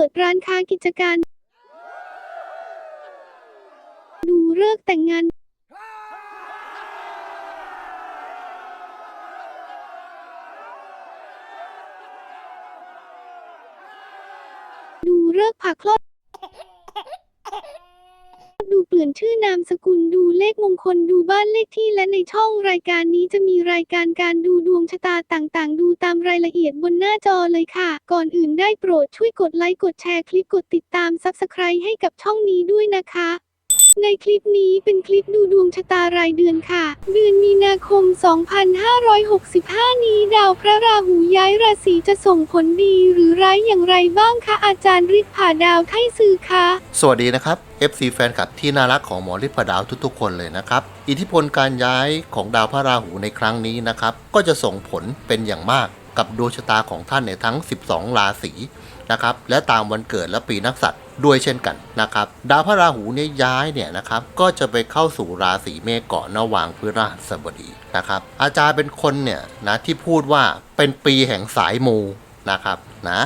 ปิดร้านค้ากิจการ ดูเลิกแต่งงาน ดูเลิกผ่าคลอด เปลี่ยนชื่อนามสกุลดูเลขมงคลดูบ้านเลขที่และในช่องรายการนี้จะมีรายการการดูดวงชะตาต่างๆ ดูตามรายละเอียดบนหน้าจอเลยค่ะ ก่อนอื่นได้โปรดช่วยกดไลค์กดแชร์คลิปกดติดตาม s u b สไครให้กับช่องนี้ด้วยนะคะ ในคลิปนี้เป็นคลิปดูดวงชะตารายเดือนค่ะ เดือนมีนาคม 2565 นี้ดาวพระราหูย้ายราศีจะส่งผลดีหรือร้ายอย่างไรบ้างคะอาจารย์ฤทธิ์ผาดาวไทยสื่อคะสวัสดีนะครับ FC แฟนคลับที่น่ารักของหมอฤทธิ์พดาวทุกๆคนเลยนะครับ อิทธิพลการย้ายของดาวพระราหูในครั้งนี้นะครับ ก็จะส่งผลเป็นอย่างมากกับดวงชะตาของท่านในทั้ง 12 ราศีนะครับและตามวันเกิดและปีนักษัตริย์ ด้วยเช่นกันนะครับดาวพระราหูเนี่ยย้ายเนี่ยนะครับก็จะไปเข้าสู่ราศีเมษก่อนระหว่างพฤหัสบดีนะครับอาจารย์เป็นคนเนี่ยนะที่พูดว่าเป็นปีแห่งสายมูนะครับนะ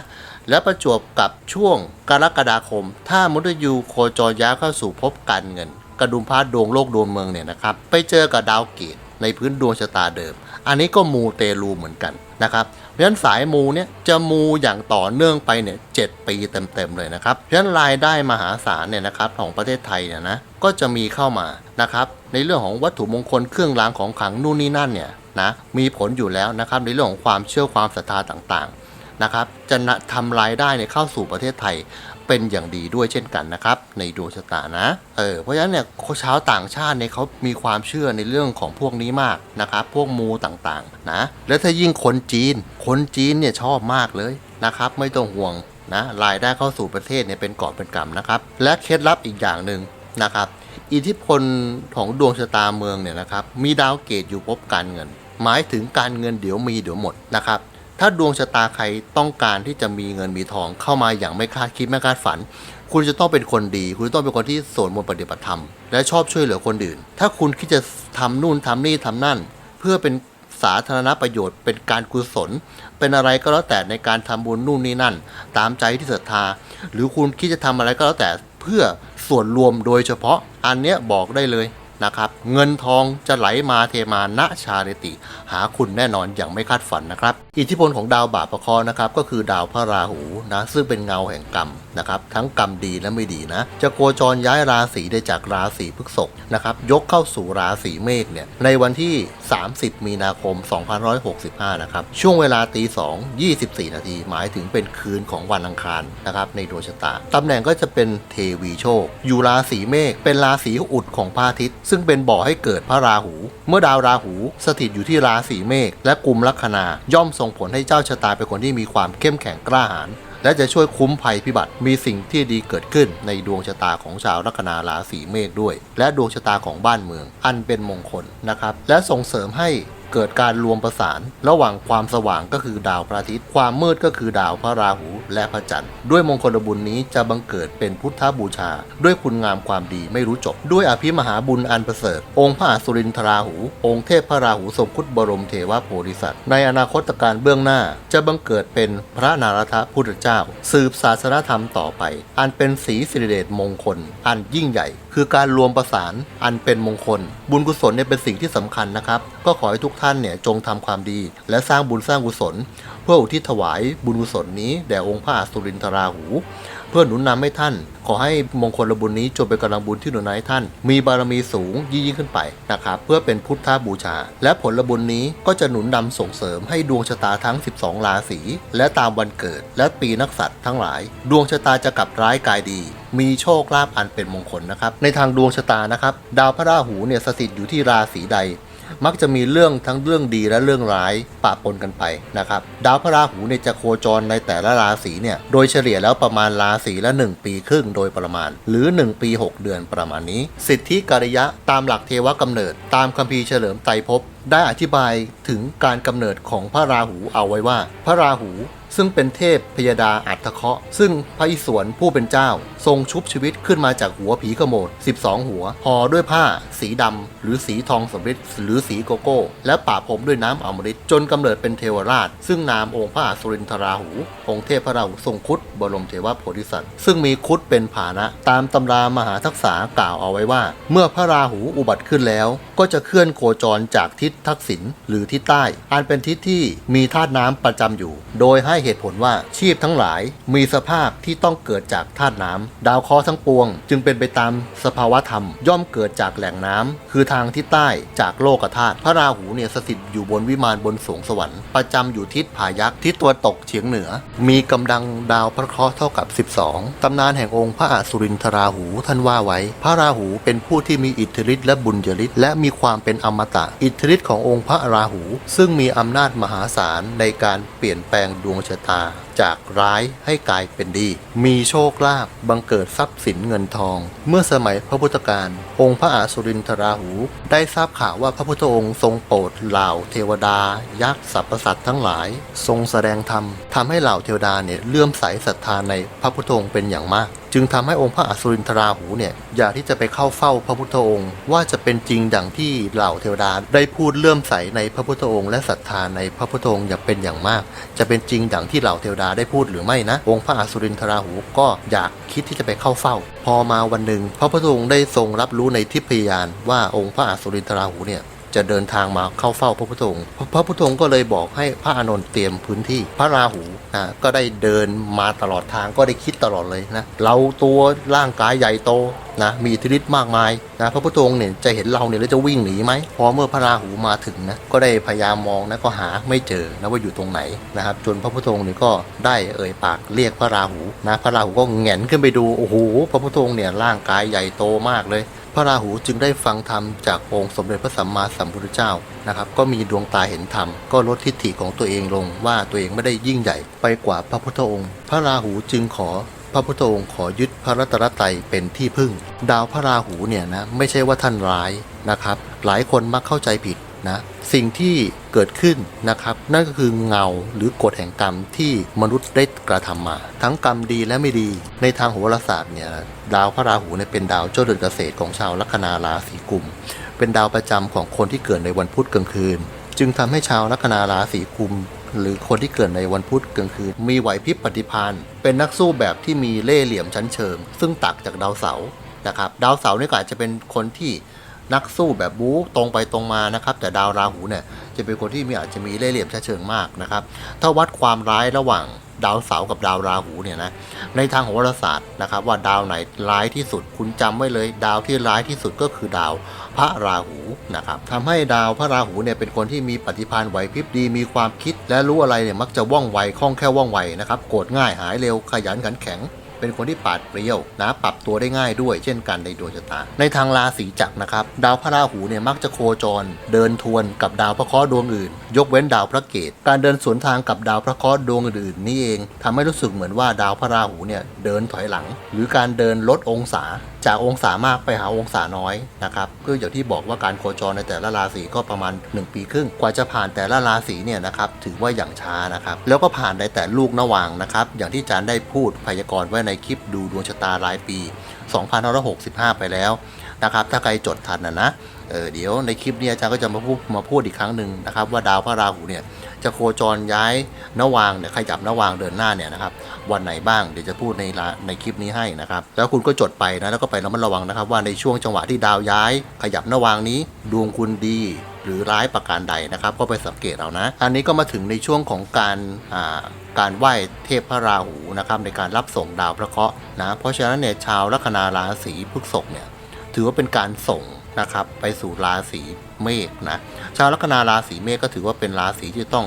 และประจวบกับช่วงกรกฎาคม ถ้ามฤตยูโคจรย้ายเข้าสู่ภพการเงิน กระดุมพาดดวงโลกดวงเมืองเนี่ยนะครับไปเจอกับดาวเกตในพื้นดวงชะตาเดิม อันนี้ก็มูเตลูเหมือนกันนะครับ เพราะฉะนั้นสายมูเนี่ยจะมูอย่างต่อเนื่องไปเนี่ยเจ็ดปีเต็มๆเลยนะครับ เพราะฉะนั้นรายได้มหาศาลเนี่ยนะครับของประเทศไทยเนี่ยนะก็จะมีเข้ามานะครับในเรื่องของวัตถุมงคลเครื่องรางของขลังนู่นนี่นั่นเนี่ยนะมีผลอยู่แล้วนะครับในเรื่องของความเชื่อความศรัทธาต่างๆนะครับจะนะทำรายได้เนี่ยเข้าสู่ประเทศไทย เป็นอย่างดีด้วยเช่นกันนะครับ ในดวงชะตานะเออเพราะฉะนั้นเนี่ยชาวต่างชาติเนี่ยเขามีความเชื่อในเรื่องของพวกนี้มากนะครับพวกมูต่างๆนะแล้วถ้ายิ่งคนจีน คนจีนเนี่ยชอบมากเลยนะครับ ไม่ต้องห่วงนะรายได้เข้าสู่ประเทศเนี่ยเป็นกอบเป็นกำนะครับ และเคล็ดลับอีกอย่างหนึ่งนะครับ อิทธิพลของดวงชะตาเมืองเนี่ยนะครับ มีดาวเกตอยู่ภพการเงิน หมายถึงการเงินเดี๋ยวมีเดี๋ยวหมดนะครับ ถ้าดวงชะตาใครต้องการที่จะมีเงินมีทองเข้ามาอย่างไม่คาดคิดไม่คาดฝัน คุณจะต้องเป็นคนดี คุณต้องเป็นคนที่สวดมนต์ปฏิบัติธรรม และชอบช่วยเหลือคนอื่น ถ้าคุณคิดจะทำนู่นทำนี่ทำนั่น เพื่อเป็นสาธารณประโยชน์เป็นการกุศล เป็นอะไรก็แล้วแต่ในการทำบุญนู่นนี่นั่น ตามใจที่ศรัทธา หรือคุณคิดจะทำอะไรก็แล้วแต่เพื่อส่วนรวมโดยเฉพาะอันเนี้ยบอกได้เลย นะครับ เงินทองจะไหลมาเทมาณชาเรติ หาคุณแน่นอนอย่างไม่คาดฝันนะครับ อิทธิพลของดาวบาประเคราะห์นะครับก็คือดาวพระราหูนะซึ่งเป็นเงาแห่งกรรมนะครับทั้งกรรมดีและไม่ดีนะ จะโคจรย้ายราศีได้จากราศีพฤษภนะครับยกเข้าสู่ราศีเมษเนี่ยในวันที่ 30 มีนาคม 2565 นะครับช่วงเวลาตี2 24 นาทีหมายถึงเป็นคืนของวันอังคารนะครับในดวงชะตาตำแหน่งก็จะเป็นเทวีโชค อยู่ราศีเมษเป็นราศีอุดของพระอาทิตย์ซึ่งเป็นบ่อให้เกิดพระราหู เมื่อดาวราหูสถิตอยู่ที่ราศีเมษและกลุ่มลัคนาย่อมส่งผลให้เจ้าชะตาเป็นคนที่มีความเข้มแข็งกล้าหาญและจะช่วยคุ้มภัยพิบัติ มีสิ่งที่ดีเกิดขึ้นในดวงชะตาของชาวลัคนาราศีเมษด้วย และดวงชะตาของบ้านเมือง อันเป็นมงคลนะครับ และส่งเสริมให้เกิดการรวมประสาน ระหว่างความสว่างก็คือดาวพระอาทิตย์ ความมืดก็คือดาวพระราหูและพระจันทร์ ด้วยมงคลบุญนี้จะบังเกิดเป็นพุทธบูชา ด้วยคุณงามความดีไม่รู้จบ ด้วยอภิมหาบุญอันประเสริฐ องค์พระอสุรินทราหู องค์เทพพระราหูทรงคุดบรมเทวโพธิสัตว์ ในอนาคตการเบื้องหน้าจะบังเกิดเป็นพระนารถพุทธเจ้า สืบศาสนธรรมต่อไป อันเป็นสีสิริเดชมงคล อันยิ่งใหญ่ คือการรวมประสานอันเป็นมงคล บุญกุศลเนี่ยเป็นสิ่งที่สำคัญนะครับ ก็ขอให้ทุกท่านเนี่ยจงทำความดี และสร้างบุญสร้างกุศล เพื่ออุทิศถวายบุญกุศลนี้แด่องค์พระอสุรินทราหู เพื่อหนุนนำให้ท่าน ขอให้มงคลบุญนี้จงเป็นกำลังบุญที่หนุนนำให้ท่าน มีบารมีสูงยิ่งขึ้นไปนะครับเพื่อเป็นพุทธบูชา และผลบุญนี้ก็จะหนุนนำส่งเสริมให้ดวงชะตาทั้ง 12 ราศีและตามวันเกิด และปีนักษัตริย์ทั้งหลาย ดวงชะตาจะกลับร้ายกลายดี มีโชคลาภอันเป็นมงคลนะครับ ในทางดวงชะตานะครับ ดาวพระราหูเนี่ยสถิตอยู่ที่ราศีใด มักจะมีเรื่องทั้งเรื่องดีและเรื่องร้ายปะปนกันไปนะครับ ดาวพระราหูเนี่ยจะโคจรในแต่ละราศีเนี่ยโดยเฉลี่ยแล้วประมาณราศีละ 1 ปีครึ่งโดยประมาณ หรือ 1 ปี 6 เดือนประมาณนี้ สิทธิกริยะตามหลักเทวกำเนิด ตามคัมภีร์เฉลิมไตรภพได้อธิบายถึงการกำเนิดของพระราหูเอาไว้ว่า พระราหู ซึ่งเป็นเทพพยดาอัตเคาะ ซึ่งพระอิศวรผู้เป็นเจ้า ทรงชุบชีวิตขึ้นมาจากหัวผีขโมด 12 หัวห่อด้วยผ้า สีดำ หรือสีทองสำริดหรือสีโกโก้ และป่าผมด้วยน้ำอมฤตจนกำเนิดเป็นเทวราช ซึ่งนามองค์พระอสุรินทราหู องค์เทพพระราหูทรงคุดบรมเทวโพธิสัตว์ ซึ่งมีคุดเป็นผานะ ตามตำรามหาทักษากล่าวเอาไว้ว่า เมื่อพระราหูอุบัติขึ้นแล้ว ก็จะเคลื่อนโคจรจากทิศทักษิณหรือทิศใต้ อันเป็นทิศที่มีธาตุน้ำประจำอยู่ โดยให้เหตุผลว่าชีพทั้งหลายมีสภาพที่ต้องเกิดจากธาตุน้ำดาวเคราะห์ทั้งปวง จึงเป็นไปตามสภาวะธรรม ย่อมเกิดจากแหล่งน้ำคือทางทิศใต้จากโลกธาตุพระราหูเนี่ยสถิตอยู่บนวิมานบนสวงสวรรค์ประจำอยู่ทิศผายักทิศตัวตกเฉียงเหนือ มีกำลังดาวพระเคราะห์เท่ากับ 12 ตำนานแห่งองค์พระอสุรินทราหูท่านว่าไว้ พระราหูเป็นผู้ที่มีอิทธิฤทธิ์และบุญยฤทธิ์และมีความเป็นอมตะ อิทธิฤทธิ์ขององค์พระราหู ซึ่งมีอำนาจมหาศาลในการเปลี่ยนแปลงดวงชะตา จากร้ายให้กลายเป็นดี มีโชคลาภบังเกิดทรัพย์สินเงินทอง เมื่อสมัยพระพุทธการ องค์พระอาสุรินทราหู ได้ทราบข่าวว่าพระพุทธองค์ทรงโปรดเหล่าเทวดา ยักษ์สรรพสัตว์ทั้งหลาย ทรงแสดงธรรมทำให้เหล่าเทวดาเนี่ยเลื่อมใสศรัทธาในพระพุทธองค์เป็นอย่างมาก จึงทำให้องค์พระอสุรินทราหูเนี่ยอยากที่จะไปเข้าเฝ้าพระพุทธองค์ ว่าจะเป็นจริงดังที่เหล่าเทวดาได้พูดเลื่อมใสในพระพุทธองค์ และศรัทธาในพระพุทธองค์อย่างเป็นอย่างมาก จะเป็นจริงดังที่เหล่าเทวดาได้พูดหรือไม่นะ องค์พระอสุรินทราหูก็อยากคิดที่จะไปเข้าเฝ้า พอมาวันหนึ่งพระพุทธองค์ได้ทรงรับรู้ในทิพยานว่าองค์พระอสุรินทราหูเนี่ยจะเดินทางมาเข้าเฝ้าพระพุทธองค์พระพระพุทธองค์ก็เลยบอกให้พระอานนท์เตรียมพื้นที่ พระราหูนะก็ได้เดินมาตลอดทางก็ได้คิดตลอดเลยนะ เราตัวร่างกายใหญ่โต นะมีอิทธิฤทธิ์มากมายนะพระพุทธองค์เนี่ยจะเห็นเราเนี่ยแล้วจะวิ่งหนีไหมพอเมื่อพระราหูมาถึงนะก็ได้พยายามมองนะก็หาไม่เจอนะว่าอยู่ตรงไหนนะครับจนพระพุทธองค์เนี่ยก็ได้เอ่ยปากเรียกพระราหูนะพระราหูก็แหงนขึ้นไปดูโอ้โหพระพุทธองค์เนี่ยร่างกายใหญ่โตมากเลยพระราหูจึงได้ฟังธรรมจากองค์สมเด็จพระสัมมาสัมพุทธเจ้านะครับ ก็มีดวงตาเห็นธรรม ก็ลดทิฏฐิของตัวเองลงว่าตัวเองไม่ได้ยิ่งใหญ่ไปกว่าพระพุทธองค์ พระราหูจึงขอ พระพุทธองค์ขอยึดพระรัตนตรัยเป็นที่พึ่ง ดาวพระราหูเนี่ยนะไม่ใช่ว่าท่านร้ายนะครับ หลายคนมักเข้าใจผิดนะสิ่งที่เกิดขึ้นนะครับนั่นก็คือเงาหรือกฎแห่งกรรมที่มนุษย์ได้กระทำมา ทั้งกรรมดีและไม่ดีในทางโหราศาสตร์เนี่ยดาวพระราหูเนี่ยเป็นดาวเจ้าเรือนเกษตรของชาวลัคนาราศีกุม เป็นดาวประจำของคนที่เกิดในวันพุธกลางคืน จึงทำให้ชาวลัคนาราศีกุม หรือคนที่เกิดในวันพุธกลางคืน มีไหวพริบปฏิภาณเป็นนักสู้แบบที่มีเล่ห์เหลี่ยมชั้นเชิง ซึ่งตักจากดาวเสาร์นะครับดาวเสาร์เนี่ยก็อาจจะเป็นคนที่นักสู้แบบบู๊ตรงไปตรงมานะครับแต่ดาวราหูเนี่ยจะเป็นคนที่มีอาจจะมีเล่ห์เหลี่ยมชั้นเชิงมากนะครับถ้าวัดความร้ายระหว่างดาวเสาร์กับดาวราหูเนี่ยนะในทางโหราศาสตร์นะครับว่าดาวไหนร้ายที่สุดคุณจำไว้เลย ดาวที่ร้ายที่สุดก็คือดาว พระราหูนะครับทำให้ดาวพระราหูเนี่ยเป็นคนที่มีปฏิภาณไหวพริบดีมีความคิด และรู้อะไรเนี่ยมักจะว่องไวคล่องแคล่วว่องไวนะครับโกรธง่ายหายเร็วขยันขันแข็ง เป็นคนที่ปาดเปรี้ยวนะปรับตัวได้ง่ายด้วยเช่นกันในดวงชะตา ในทางราศีจักรนะครับดาวพระราหูเนี่ยมักจะโคจร เดินทวนกับดาวพระเคราะห์ดวงอื่น ยกเว้นดาวพระเกตการเดินสวนทางกับดาวพระเคราะห์ดวงอื่นๆนี่เองทำให้รู้สึกเหมือนว่าดาวพระราหูเนี่ยเดินถอยหลัง หรือการเดินลดองศาจากองศามากไปหาองศาน้อยนะครับก็อย่างที่บอกว่าการโคจรในแต่ละราศีก็ประมาณ 1 ปีครึ่ง กว่าจะผ่านแต่ละราศีเนี่ยนะครับถือว่าอย่างช้านะครับแล้วก็ผ่านได้แต่ลูกนวางนะครับอย่างที่จารย์ได้พูดพยากรณ์ไว้ในคลิปดูดวงชะตารายปี 2565 ไปแล้วนะครับถ้าใครจดทันนะนะเออเดี๋ยวในคลิปนี้อาจารย์ก็จะมาพูดมาพูดอีกครั้งหนึ่งนะครับว่าดาวพระราหูเนี่ยจะโคจรย้ายนวางเนี่ยขยับนวางเดินหน้าเนี่ยนะครับวันไหนบ้างเดี๋ยวจะพูดในในคลิปนี้ให้นะครับแล้วคุณก็จดไปนะแล้วก็ไประมัดระวังนะครับว่าในช่วงจังหวะที่ดาวย้าย ขยับนวางนี้ดวงคุณดี หรือร้ายประการใดนะครับ ก็ไปสังเกตเอานะ อันนี้ก็มาถึงในช่วงของการการไหว้เทพพระราหูนะครับในการรับส่งดาวพระเคราะห์นะเพราะฉะนั้นเนี่ยชาวลัคนาราศีพฤษภเนี่ยถือว่าเป็นการส่งนะครับไปสู่ราศีเมษนะชาวลัคนาราศีเมษก็ถือว่าเป็นราศีที่ต้อง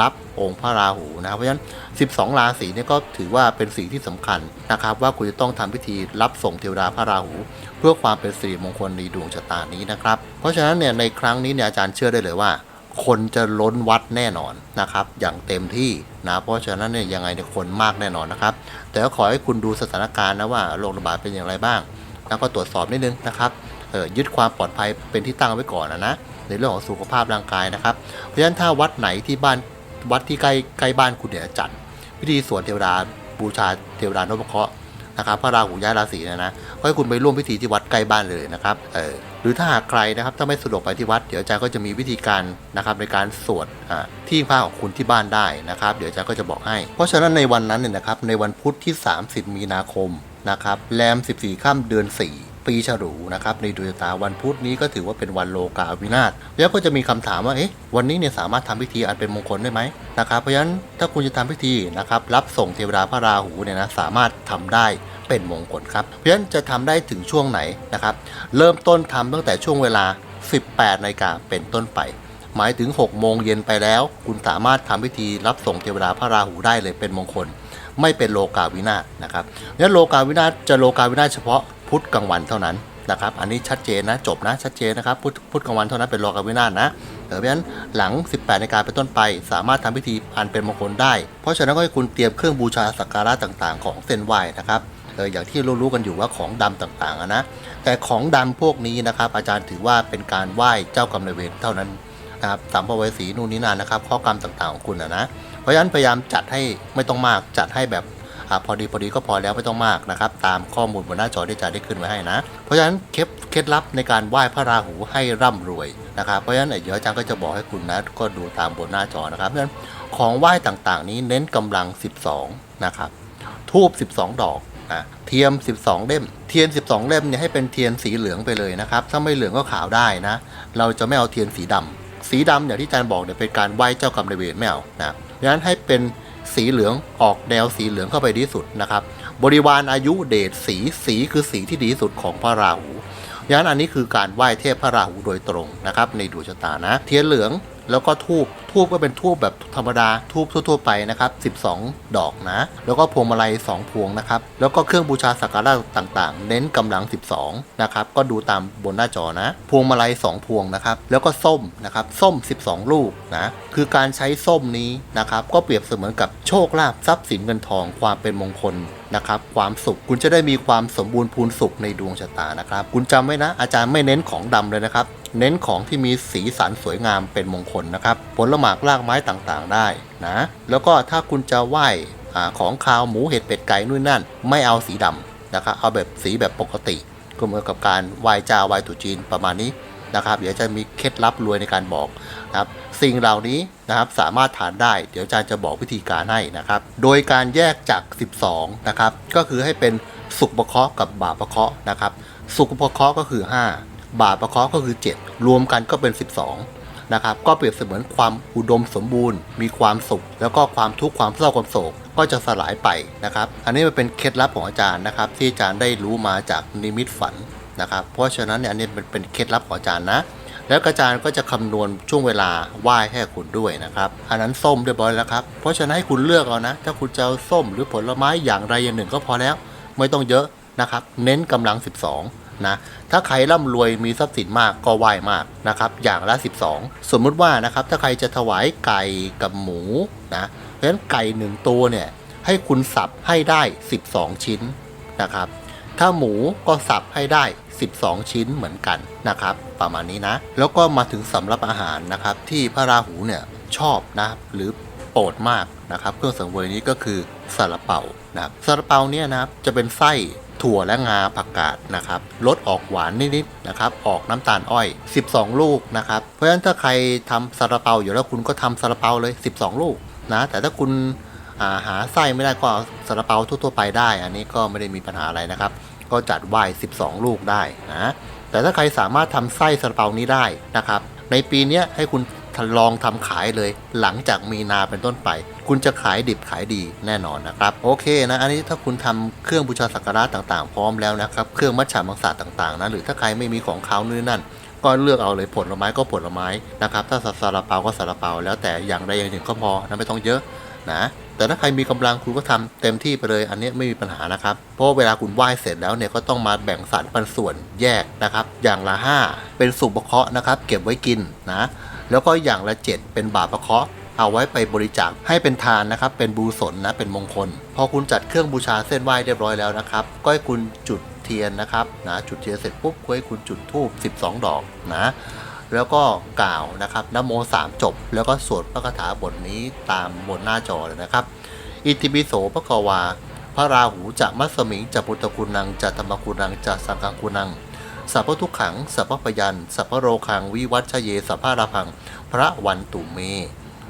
รับองค์พระราหูนะเพราะฉะนั้น 12 ราศีเนี่ยก็ถือว่าเป็นสิ่งที่สำคัญนะครับ ว่าคุณจะต้องทำพิธีรับส่งเทวดาพระราหู เพื่อความเป็นสิริมงคลในดวงชะตานี้นะครับ เพราะฉะนั้นเนี่ยในครั้งนี้เนี่ยอาจารย์เชื่อได้เลยว่า คนจะล้นวัดแน่นอนนะครับ อย่างเต็มที่นะเพราะฉะนั้นเนี่ยยังไงเนี่ยคนมากแน่นอนนะครับ แต่ก็ขอให้คุณดูสถานการณ์นะว่าโรคระบาดเป็นอย่างไรบ้าง แล้วก็ตรวจสอบนิดนึงนะครับเออยึดความปลอดภัยเป็นที่ตั้งไว้ก่อนนะนะในเรื่องของสุขภาพร่างกายนะครับ เพราะฉะนั้นถ้าวัดไหนที่บ้าน วัดที่ใกล้ใกล้บ้านคุณเนี่ยจัดพิธีสวดเทวดาบูชาเทวดานพเคราะห์นะครับพระราหูย้ายราศีนะนะก็ให้คุณไปร่วมพิธีที่วัดใกล้บ้านเลยนะครับเออหรือถ้าหากใครนะครับถ้าไม่สะดวกไปที่วัด เดี๋ยวอาจารย์ก็จะมีวิธีการนะครับในการสวดที่พระของคุณที่บ้านได้นะครับ เดี๋ยวอาจารย์ก็จะบอกให้ เพราะฉะนั้นในวันนั้นเนี่ยนะครับในวันพุธที่ 30 มีนาคมนะครับแรม 14 ค่ำเดือน 4 ปีฉลูนะครับในดวงชะตาวันพุธนี้ก็ถือว่าเป็นวันโลกาวินาศแล้วก็จะมีคำถามว่าเอ๊ะวันนี้เนี่ยสามารถทำพิธีอันเป็นมงคลได้ไหมนะครับเพราะฉะนั้นถ้าคุณจะทำพิธีนะครับรับส่งเทวดาพระราหูเนี่ยนะสามารถทำได้เป็นมงคลครับเพราะฉะนั้นจะทำได้ถึงช่วงไหนนะครับเริ่มต้นทำตั้งแต่ช่วงเวลา 18นาฬิกาเป็นต้นไปหมายถึง 6 โมงเย็นไปแล้ว คุณสามารถทำพิธีรับส่งเทวดาพระราหูได้เลยเป็นมงคล ไม่เป็นโลกาวินาศนะครับงั้นโลกาวินาศจะโลกาวินาศเฉพาะ พุธกลางวันเท่านั้นนะครับอันนี้ชัดเจนนะจบนะชัดเจนนะครับพุธพุธกลางวันเท่านั้นเป็นโลกาวินาศนะเพราะฉะนั้นหลัง 18นาฬิกาเป็นต้นไป สามารถทำพิธีอันเป็นมงคลได้ เพราะฉะนั้นก็ให้คุณเตรียมเครื่องบูชาสักการะต่างๆ ของเส้นไหว้นะครับเอออย่างที่รู้ๆกันอยู่ว่าของดำต่างๆนะแต่ของดำพวกนี้นะครับอาจารย์ถือว่าเป็นการไหว้เจ้ากรรมนายเวรเท่านั้นนะครับสามภเวสีนู่นนี่นั่นนะครับข้อกรรมต่างๆของคุณนะนะเพราะฉะนั้นพยายามจัดให้ไม่ต้องมากจัดให้แบบ อาพอดีพอดีก็พอแล้วไม่ต้องมากนะครับตามข้อมูลบนหน้าจอที่อาจาได้ขึ้นไว้ให้นะ เพราะฉะนั้นเคล็ดเคล็ดลับในการไหว้พระราหูให้ร่ำรวยนะครับเพราะฉะนั้นเดี๋ยวอาจารย์ก็จะบอกให้คุณนะก็ดูตามบนหน้าจอนะครับเพราะฉะนั้นของไหว้ต่างๆ นี้เน้นกำลัง 12 นะครับทูบ12 ดอกนะเทียม 12 เล่ม เทียน 12 เล่มเนี่ยให้เป็นเทียนสีเหลืองไปเลยนะครับ ถ้าไม่เหลืองก็ขาวได้นะ เราจะไม่เอาเทียนสีดำสีดำอย่างที่อาจารย์บอกเนี่ยเป็นการไหว้เจ้ากรรมนายเวรไม่เอานะดังนั้นให้เป็น สีเหลืองออกแนวสีเหลืองเข้าไปดีที่สุดนะครับบริวารอายุเดชสีสีคือสีที่ดีสุดของพระราหูยันอันนี้คือการไหว้เทพพระราหูโดยตรงนะครับในดวงชะตานะ เทียนเหลือง แล้วก็ทูบทูบก็เป็นทูบแบบธรรมดาทูบทั่ว ๆ ไปนะครับ12 ดอกนะ แล้วก็พวงมาลัย 2 พวงนะครับ แล้วก็เครื่องบูชาสักการะต่างๆ เน้นกำลัง 12 นะครับ ก็ดูตามบนหน้าจอนะ พวงมาลัย 2 พวงนะครับ แล้วก็ส้มนะครับ ส้ม 12 ลูกนะ คือการใช้ส้มนี้นะครับ ก็เปรียบเสมือนกับโชคลาภทรัพย์สินเงินทองความเป็นมงคล นะครับความสุขคุณจะได้มีความสมบูรณ์พูนสุขในดวงชะตานะครับ คุณจำไว้นะ อาจารย์ไม่เน้นของดำเลยนะครับ เน้นของที่มีสีสันสวยงามเป็นมงคลนะครับผลหมากรากไม้ต่างๆได้นะแล้วก็ถ้าคุณจะไหว้อาของคาวหมูเห็ดเป็ดไก่นู่นนั่น ไม่เอาสีดำนะครับเอาแบบสีแบบปกติก็เหมือนกับการไหว้เจ้าไหว้ตุจีนประมาณนี้นะครับ เดี๋ยวจะมีเคล็ดลับรวยในการบอกนะครับ สิ่งเหล่านี้นะครับสามารถทานได้ เดี๋ยวอาจารย์จะบอกวิธีการให้นะครับ โดยการแยกจาก 12 นะครับ ก็คือให้เป็นสุขประเคาะกับบาปประเคาะนะครับ สุขประเคาะก็คือ 5 บาปประเคาะก็คือ 7 รวมกันก็เป็น 12 นะครับ ก็เปรียบเสมือนความอุดมสมบูรณ์ มีความสุข แล้วก็ความทุกข์ความเศร้าความโศกก็จะสลายไปนะครับ อันนี้มันเป็นเคล็ดลับของอาจารย์นะครับ ที่อาจารย์ได้รู้มาจากนิมิตฝันนะครับ เพราะฉะนั้นเนี่ยอันนี้เป็นเป็นเคล็ดลับของอาจารย์นะ แล้วอาจารย์ก็จะคำนวณช่วงเวลาไหว้ให้คุณด้วยนะครับ อันนั้นส้มเรียบร้อยแล้วครับ เพราะฉะนั้นให้คุณเลือกเอานะ ถ้าคุณจะเอาส้มหรือผลไม้อย่างใดอย่างหนึ่งก็พอแล้ว ไม่ต้องเยอะนะครับ เน้นกำลัง 12 นะ ถ้าใครร่ำรวยมีทรัพย์สินมากก็ไหว้มากนะครับ อย่างละ 12 สมมุติว่านะครับ ถ้าใครจะถวายไก่กับหมูนะ เพราะฉะนั้นไก่หนึ่งตัวเนี่ยให้คุณสับให้ได้ 12 ชิ้นนะครับ ถ้าหมูก็สับให้ได้ 12 ชิ้นเหมือนกันนะครับ ประมาณนี้นะ แล้วก็มาถึงสำรับอาหารนะครับที่พระราหูเนี่ยชอบนะหรือโปรดมากนะครับเครื่องสังเวยนี้ก็คือซาลาเปานะครับซาลาเปาเนี่ยนะครับจะเป็นไส้ถั่วและงาผักกาดนะครับรสออกหวานนิดๆนะครับออกน้ำตาลอ้อย 12 ลูกนะครับเพราะฉะนั้นถ้าใครทำซาลาเปาอยู่แล้วคุณก็ทำซาลาเปาเลย 12 ลูกนะแต่ถ้าคุณาหาไส้ไม่ได้ก็เอาซาลาเปาทั่วๆไปได้ อันนี้ก็ไม่ได้มีปัญหาอะไรนะครับ ก็จัดไหว้12 ลูกได้นะ แต่ถ้าใครสามารถทำไส้ซาลาเปานี้ได้นะครับ ในปีนี้ให้คุณลองทำขายเลยหลังจากมีนาเป็นต้นไป คุณจะขายดิบขายดีแน่นอนนะครับโอเคนะอันนี้ถ้าคุณทำเครื่องบูชาสักการะต่างๆ พร้อมแล้วนะครับเครื่องมัชฌามังสาต่างๆนะหรือถ้าใครไม่มีของเขานู่นนนั่นก็เลือกเอาเลยผลไม้ก็ผลไม้นะครับถ้าซาลาเปาก็ซาลาเปาแล้วแต่อย่างใดอย่างหนึ่งก็พอนะไม่ต้องเยอะนะ แต่ถ้าใครมีกำลังคุณก็ทำเต็มที่ไปเลย อันนี้ไม่มีปัญหานะครับ เพราะเวลาคุณไหว้เสร็จแล้วเนี่ยก็ต้องมาแบ่งสรรปันส่วนแยกนะครับ อย่างละ 5 เป็นสุปเคราะห์นะครับ เก็บไว้กินนะแล้วก็อย่างละ 7 เป็นบาปเคราะห์เอาไว้ไปบริจาคให้เป็นทานนะครับ เป็นบูสนนะเป็นมงคล พอคุณจัดเครื่องบูชาเส้นไหว้เรียบร้อยแล้วนะครับ ก็ให้คุณจุดเทียนนะครับนะจุดเทียนเสร็จปุ๊บก็ให้คุณจุดธูป12 ดอกนะ แล้วก็กล่าวนะครับนโมสามจบ แล้วก็สวดพระคาถาบทนี้ตามบนหน้าจอเลยนะครับ อิติปิโสพระกวา พระราหูจะมัสมิงจะพุทธคุณังจะธรรมคุณังจะสังฆคุณังสัพพทุกขังสัพพพยันสัพพโรคังวิวัชเยสัพพราพัง พระวันตุเม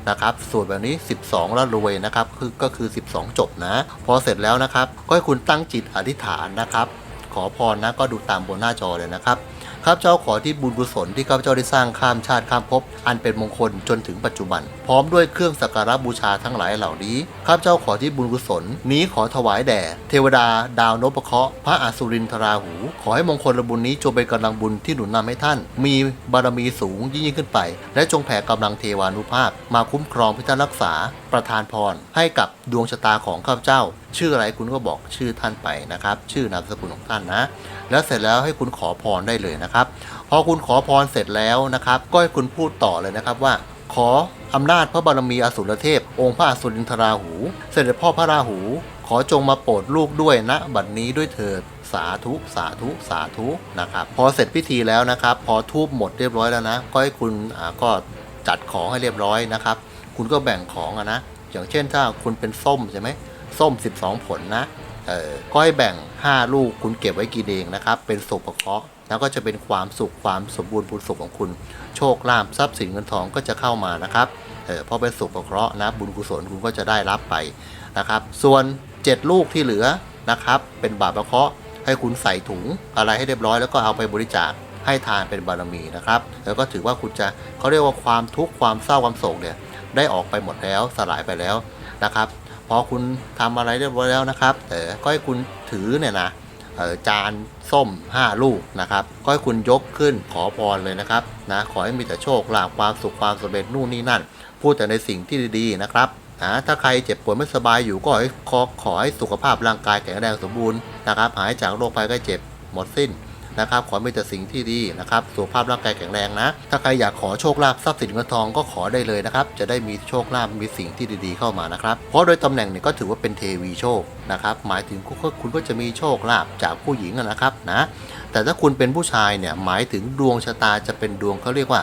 นะครับส่วนแบบนี้ 12แล้วรวยนะครับคือก็คือ 12 จบนะ พอเสร็จแล้วนะครับ ก็ให้คุณตั้งจิตอธิษฐานนะครับ ขอพรนะก็ดูตามบนหน้าจอเลยนะครับ ข้าพเจ้าขอที่บุญกุศลที่ข้าพเจ้าได้สร้างข้ามชาติข้ามภพอันเป็นมงคลจนถึงปัจจุบัน พร้อมด้วยเครื่องสักการะบูชาทั้งหลายเหล่านี้ข้าพเจ้าขอที่บุญกุศล นี้ขอถวายแด่ เทวดา ดาวนพเคราะห์พระอสุรินทราหู ขอให้มงคลบุญนี้จงเป็นกำลังบุญที่หนุนนำให้ท่าน มีบารมีสูงยิ่งขึ้นไป และจงแผ่กำลังเทวานุภาพ มาคุ้มครองพิทักษ์รักษา ประทานพรให้กับดวงชะตาของข้าพเจ้าชื่ออะไรคุณก็บอกชื่อท่านไปนะครับ ชื่อนามสกุลของท่านนะ แล้วเสร็จแล้วให้คุณขอพรได้เลยนะครับ พอคุณขอพรเสร็จแล้วนะครับ ก็ให้คุณพูดต่อเลยนะครับว่า ขออำนาจพระบารมีอสุรเทพ องค์พระอสุรินทราหู เสด็จพ่อพระราหู ขอจงมาโปรดลูกด้วยณบัดนี้ด้วยเถิดสาธุสาธุสาธุนะครับ พอเสร็จพิธีแล้วนะครับ พอทูบหมดเรียบร้อยแล้วนะ ก็ให้คุณอ่าก็จัดของให้เรียบร้อยนะครับ คุณก็แบ่งของอะนะ อย่างเช่นถ้าคุณเป็นส้มใช่ไหม ส้ม 12 ผลนะเออก็ให้แบ่ง 5 ลูกคุณเก็บไว้กินเองนะครับ เป็นสุขเคราะห์แล้วก็จะเป็นความสุขความสมบูรณ์บุญสุขของคุณ โชคลาภทรัพย์สินเงินทองก็จะเข้ามานะครับเออพราะเป็นสุขเคราะห์นะบุญกุศลคุณก็จะได้รับไปนะครับ ส่วน 7 ลูกที่เหลือนะครับ เป็นบาปเคราะห์ให้คุณใส่ถุงอะไรให้เรียบร้อยแล้วก็เอาไปบริจาคให้ทานเป็นบารมีนะครับ แล้วก็ถือว่าคุณจะเขาเรียกว่าความทุกข์ความเศร้าความโศกเนี่ยได้ออกไปหมดแล้วสลายไปแล้วนะครับ พอคุณทำอะไรเรียบร้อยแล้วนะครับเออก็ให้คุณถือเนี่ยนะเออจานส้ม 5 ลูกนะครับก็ให้คุณยกขึ้นขอพรเลยนะครับนะขอให้มีแต่โชคลาภความสุขความสำเร็จนู่นนี่นั่น พูดแต่ในสิ่งที่ดีๆนะครับนะถ้าใครเจ็บป่วยไม่สบายอยู่ก็ขอให้ขอขอให้สุขภาพร่างกายแข็งแรงสมบูรณ์นะครับหายจากโรคภัยไข้เจ็บหมดสิ้น นะครับ ขอมีแต่สิ่งที่ดีนะครับสุขภาพร่างกายแข็งแรงนะ ถ้าใครอยากขอโชคลาภทรัพย์สินเงินทองก็ขอได้เลยนะครับ จะได้มีโชคลาภมีสิ่งที่ดีๆเข้ามานะครับ เพราะโดยตำแหน่งเนี่ยก็ถือว่าเป็นเทวีโชคนะครับ หมายถึงคุณก็จะมีโชคลาภจากผู้หญิงนะครับนะ แต่ถ้าคุณเป็นผู้ชายเนี่ยหมายถึงดวงชะตาจะเป็นดวงเขาเรียกว่า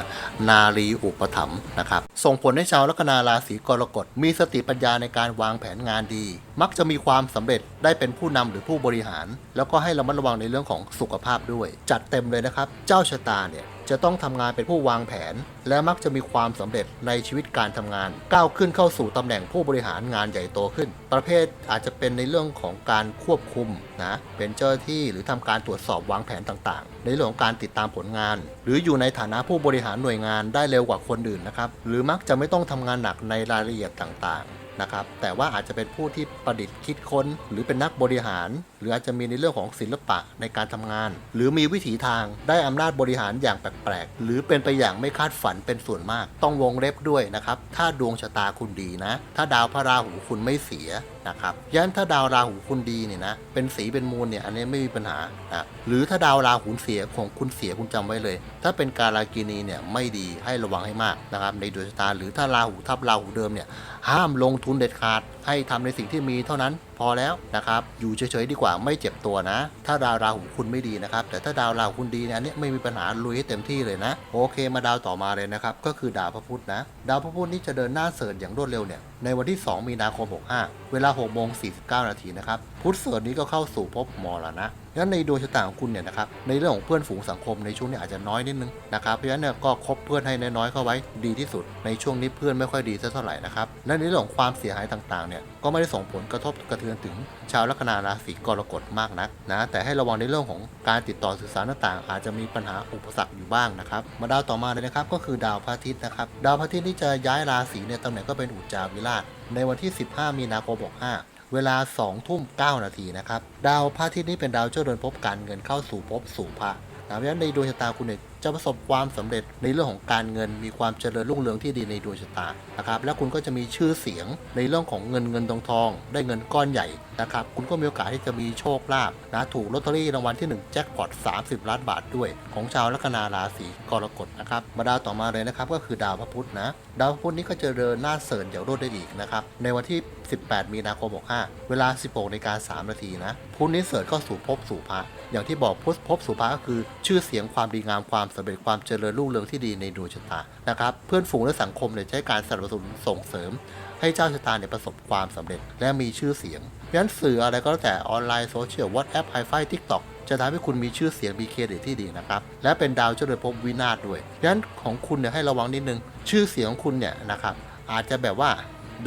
นารีอุปถัมภ์นะครับ ส่งผลให้ชาวลัคนาราศีกรกฎมีสติปัญญาในการวางแผนงานดี มักจะมีความสำเร็จได้เป็นผู้นำหรือผู้บริหาร แล้วก็ให้ระมัดระวังในเรื่องของสุขภาพด้วย จัดเต็มเลยนะครับ เจ้าชะตาเนี่ย จะต้องทำงานเป็นผู้วางแผน และมักจะมีความสำเร็จในชีวิตการทำงาน ก้าวขึ้นเข้าสู่ตำแหน่งผู้บริหารงานใหญ่โตขึ้น ประเภทอาจจะเป็นในเรื่องของการควบคุมนะเป็นเจ้าที่หรือทำการตรวจสอบวางแผนต่างๆ ในเรื่องของการติดตามผลงาน หรืออยู่ในฐานะผู้บริหารหน่วยงานได้เร็วกว่าคนอื่นนะครับหรือมักจะไม่ต้องทำงานหนักในรายละเอียดต่างๆ นะครับแต่ว่าอาจจะเป็นผู้ที่ประดิษฐ์คิดค้น หรือเป็นนักบริหาร หรืออาจจะมีในเรื่องของศิลปะในการทำงาน หรือมีวิถีทางได้อำนาจบริหารอย่างแปลกๆ หรือเป็นไปอย่างไม่คาดฝันเป็นส่วนมาก ต้องวงเล็บด้วยนะครับถ้าดวงชะตาคุณดีนะ ถ้าดาวพระราหูคุณไม่เสียนะครับยันถ้าดาวราหูคุณดีเนี่ยนะเป็นสีเป็นมูลเนี่ยอันนี้ไม่มีปัญหานะหรือถ้าดาวราหูเสียของคุณเสียคุณจำไว้เลย ถ้าเป็นการากินีเนี่ยไม่ดีให้ระวังให้มากนะครับในดวงชะตาหรือถ้าราหูทับราหูเดิมเนี่ย ห้ามลงทุนเด็ดขาด ให้ทำในสิ่งที่มีเท่านั้น พอแล้วนะครับอยู่เฉยๆดีกว่าไม่เจ็บตัวนะ ถ้าดาวราหูคุณไม่ดีนะครับ แต่ถ้าดาวราหูคุณดีเนี่ยอันนี้ไม่มีปัญหาลุยให้เต็มที่เลยนะ โอเคมาดาวต่อมาเลยนะครับ ก็คือดาวพระพุธนะ ดาวพระพุธนี่จะเดินหน้าเสริญอย่างรวดเร็วเนี่ยในวันที่ 2 มีนาคม 65 เวลา6โมง49 นาทีนะครับพุธเสริญนี้ก็เข้าสู่ภพมรณะงั้นในดวงชะตาของคุณเนี่ยนะครับในเรื่องของเพื่อนฝูงสังคมในช่วงนี้อาจจะน้อยนิดนึงนะครับเพราะฉะนั้นเนี่ยก็คบเพื่อนให้น้อยๆเข้าไว้ดีที่สุด ในช่วงนี้เพื่อนไม่ค่อยดีเท่าไหร่นะครับและในเรื่องของความเสียหายต่างๆเนี่ยก็ไม่ได้ส่งผลกระทบกระเทือนือนถึงชาวลัคนาราศีกรกฎมากนักนะแต่ให้ระวังในเรื่องของการติดต่อสื่อสารต่างๆ อาจจะมีปัญหาอุปสรรคอยู่บ้างนะครับมาดาวต่อมาเลยนะครับก็คือดาวพระอาทิตย์นะครับดาวพระอาทิตย์นี่จะย้ายราศีเนี่ยตำแหน่งก็เป็นอุจจาวิราชในวันที่ 15 มีนาคม65เวลา2ทุ่ม9นาทีนะครับ ดาวพระอาทิตย์นี้เป็นดาวเจ้าเรือนภพการเงินเข้าสู่ภพสู่พระนะเพราะฉะนั้นในดวงชะตาคุณเนี่ย จะประสบความสำเร็จในเรื่องของการเงิน มีความเจริญรุ่งเรืองที่ดีในดวงชะตานะครับและคุณก็จะมีชื่อเสียงในเรื่องของเงินเงินทองทอง ได้เงินก้อนใหญ่นะครับคุณก็มีโอกาสที่จะมีโชคลาภนะถูกลอตเตอรี่รางวัลที่ 1 แจ็คพอต30 ล้านบาทด้วย ของชาวลัคนาราศีกรกฎนะครับมาดาวต่อมาเลยนะครับก็คือดาวพระพุธนะดาวพระพุธนี้ก็จะเดินหน้าเสริญอย่างรวดได้อีกนะครับในวันที่ 18 มีนาคม 65 เวลา 16นการ3นาทีนะพุธนี้เสริญเข้าสู่ภพสู่พระอย่างที่บอกพุธภพสู่พระก็คือ ชื่อเสียงความดีงามความสำเร็จความเจริญรุ่งเรืองที่ดีในดวงชะตานะครับ เพื่อนฝูงและสังคมเนี่ยใช้การสนับสนุนส่งเสริม ให้เจ้าชะตาเนี่ยประสบความสำเร็จ และมีชื่อเสียงเพราะฉะนั้นสื่ออะไรก็แล้วแต่ออนไลน์โซเชียลวอทแอปไฮไฟทิกต็อกจะทำให้คุณมีชื่อเสียงมีเครดิตที่ดีนะครับ และเป็นดาวเจริญภพวินาศด้วยเพราะฉะนั้นของคุณเนี่ยให้ระวังนิดนึง ชื่อเสียงของคุณเนี่ยนะครับ อาจจะแบบว่า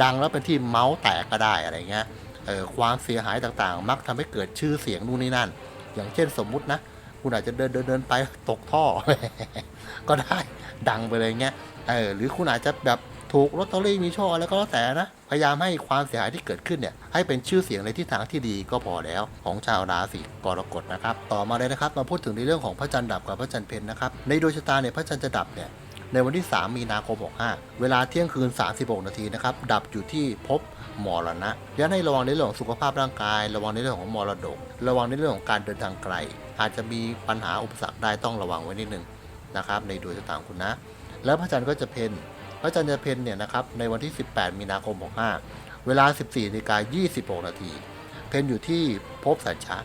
ดังแล้วเป็นที่เมาส์แตกก็ได้อะไรเงี้ยเออความเสียหายต่างๆ มักทำให้เกิดชื่อเสียงนู่นนี่นั่น อย่างเช่นสมมุตินะ คุณอาจจะเดินเดินเดินไปตกท่อ ก็ได้ดังไปเลยเงี้ยเออหรือคุณอาจจะแบบถูกลอตเตอรี่มีโชคอะไรก็แล้วแต่นะ พยายามให้ความเสียหายที่เกิดขึ้นเนี่ย ให้เป็นชื่อเสียงในทิศทางที่ดีก็พอแล้ว ของชาวราศีกรกฎนะครับ ต่อมาเลยนะครับ มาพูดถึงในเรื่องของพระจันทร์ดับกับพระจันทร์เพนนะครับ ในดวงชะตาเนี่ยพระจันทร์จะดับเนี่ย ในวันที่ 3 มีนาคม 65 เวลาเที่ยงคืน 36 นาทีนะครับ ดับอยู่ที่ภพมรณะยันให้ระวังในเรื่องของสุขภาพร่างกาย ระวังในเรื่องของมรดก ระวังในเรื่องของการเดินทางไกล อาจจะมีปัญหาอุปสรรคได้ต้องระวังไว้นิดนึงนะครับ ในดวงชะตางคุณนะ แล้วพระจันทร์ก็จะเพนพระจันทร์จะเพนเนี่ยนะครับในวันที่ 18 มีนาคม 65 เวลา 14นาฬิกา26 นาทีเพนอยู่ที่ภพสัญชา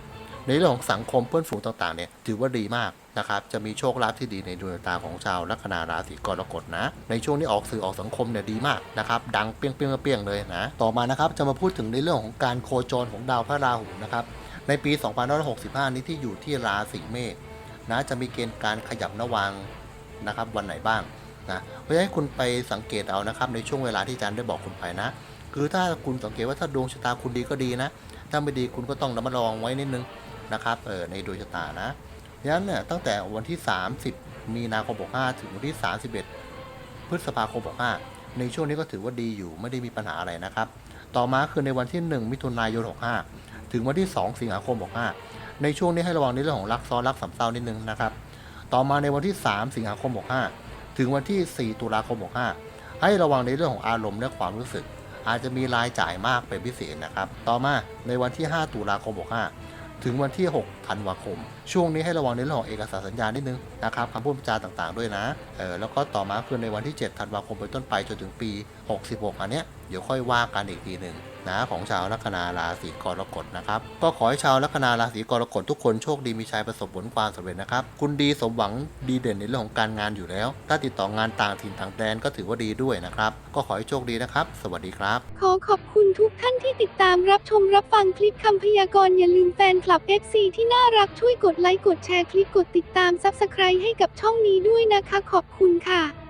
ในเรื่องของสังคมเพื่อนฝูงต่างๆเนี่ยถือว่าดีมาก นะครับจะมีโชคลาภที่ดีในดวงชะตาของชาวลัคนาราศีกรกฎนะ ในช่วงนี้ออกสื่อออกสังคมเนี่ยดีมากนะครับดังเปี้ยงเปี้ยงเปี้ยงเลยนะต่อมานะครับจะมาพูดถึงในเรื่องของการโคจรของดาวพระราหูนะครับในปี 2565 นี้ที่อยู่ที่ราศีเมษนะจะมีเกณฑ์การขยับระวังนะครับวันไหนบ้างนะเพราะฉะนั้นคุณไปสังเกตเอานะครับในช่วงเวลาที่อาจารย์ได้บอกคุณไปนะ คือถ้าคุณสังเกตว่าถ้าดวงชะตาคุณดีก็ดีนะ ถ้าไม่ดีคุณก็ต้องระมัดระวังไว้นิดนึงนะครับเออในดวงชะตานะ เพราะฉะนั้นเนี่ยตั้งแต่วันที่ 30 มีนาคม 65 ถึงวันที่ 31 พฤษภาคม 65 ในช่วงนี้ก็ถือว่าดีอยู่ไม่ได้มีปัญหาอะไรนะครับ ต่อมาคือในวันที่ 1 มิถุนายน 65 ถึงวันที่ 2 สิงหาคม 65 ในช่วงนี้ให้ระวังในเรื่องของรักซ้อนรักสามเศร้านิดนึงนะครับ ต่อมาในวันที่ 3 สิงหาคม 65 ถึงวันที่ 4 ตุลาคม 65 ให้ระวังในเรื่องของอารมณ์และความรู้สึก อาจจะมีรายจ่ายมากเป็นพิเศษนะครับ ต่อมาในวันที่ 5 ตุลาคม 65 ถึงวันที่ 6 ธันวาคม ช่วงนี้ให้ระวังในเรื่องของเอกสารสัญญานิดนึงนะครับคำพูดจาต่างๆด้วยนะเออแล้วก็ต่อมาคือในวันที่ 7 ธันวาคมเป็นต้นไปจนถึงปี 66 อันเนี้ยเดี๋ยวค่อยว่ากันอีกทีหนึ่ง นะของชาวลัคนาราศีกรกฎนะครับ ก็ขอให้ชาวลัคนาราศีกรกฎทุกคนโชคดีมีชัยประสบผลความสำเร็จนะครับ คุณดีสมหวังดีเด่นในเรื่องของการงานอยู่แล้ว ถ้าติดต่องานต่างถิ่นต่างแดนก็ถือว่าดีด้วยนะครับ ก็ขอให้โชคดีนะครับ สวัสดีครับ ขอขอบคุณทุกท่านที่ติดตามรับชมรับฟังคลิปคำพยากรณ์อย่าลืมแฟนคลับ FC ที่น่ารักช่วยกดไลค์กดแชร์คลิปกดติดตาม Subscribe ให้กับช่องนี้ด้วยนะคะ ขอบคุณค่ะ